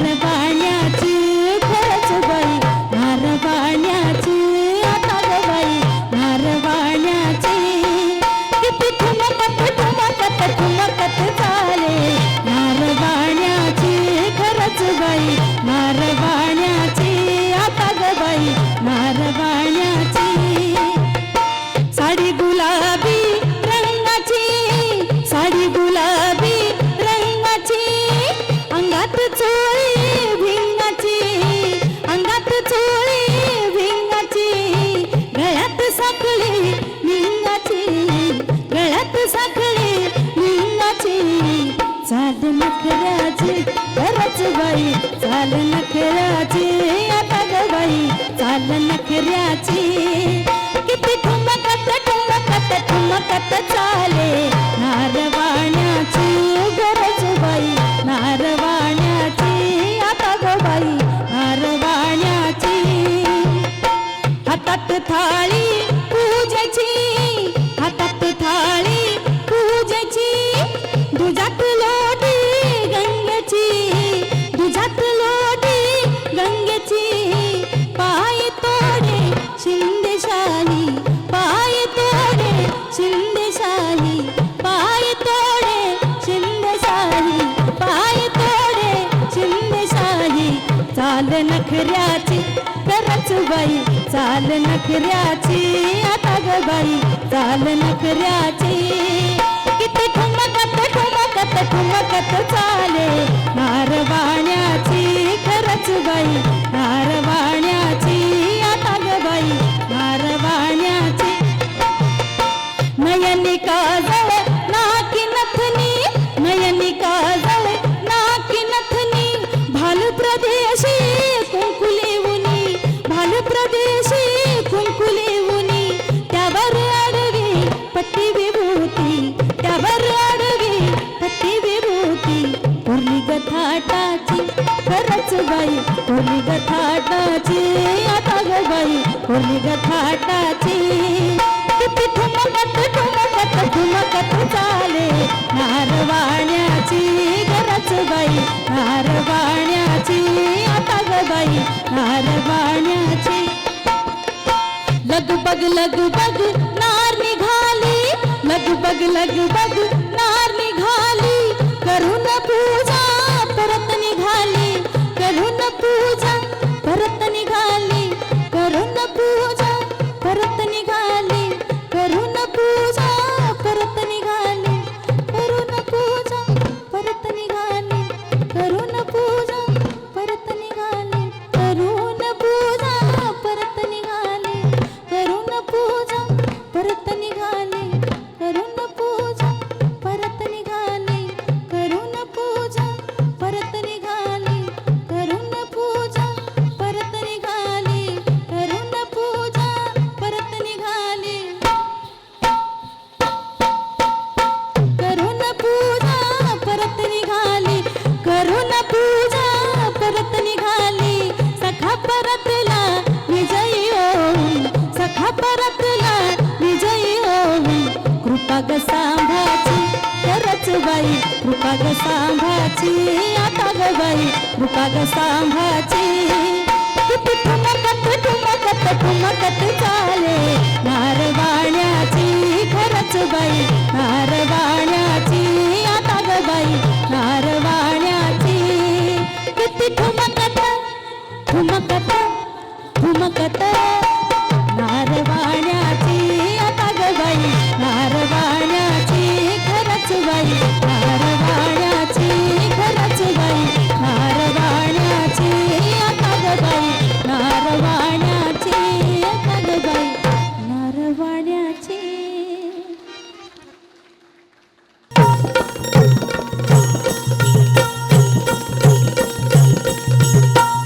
மரப अंगात चोळी भिंगाची अंगात चोळी भिंगाची गळ्यात साखळी भिंगाची गळ्यात साखळी भिंगाची. चाल नखराची खरच बाई चाल नखराची आता ग बाई चाल नखराची. किती ठुमकत ठुमकत ठुमकत चाले नारवाण पाय तोडे शिंदेशाही चाल नखऱ्याची करच बाई चाल नखऱ्याची आता ग बाई चाल नखऱ्याची. किती ठुमकत ठुमकत ठुमकत चाले मारवाण्याची खरच बाई खरच बाई कोरली गथाटाची आता ग बाई कोरली गथाटाची. किती ठुमकत ठुमकत ठुमकत चाले. नारवाण्याची गरज बाई नारवाण्याची आता ग बाई नारवाण्याची. लगबग लगबग नार निघाली. लगबग लगबग नार निघाली. करुणा करून पूजा परत निघाली करून पूजा परत निघाली करून पूजा परत निघाली. परतला विजयी होऊन. सखा परतला विजयी होऊन. कृपा ग सांभाची खरच बाई. कृपा ग सांभाची आता ग बाई. कृपा ग सांभाची ठुमकत ठुमकत ठुमकत चाले. नारवाण्या ठुमकत नारवाण्याची.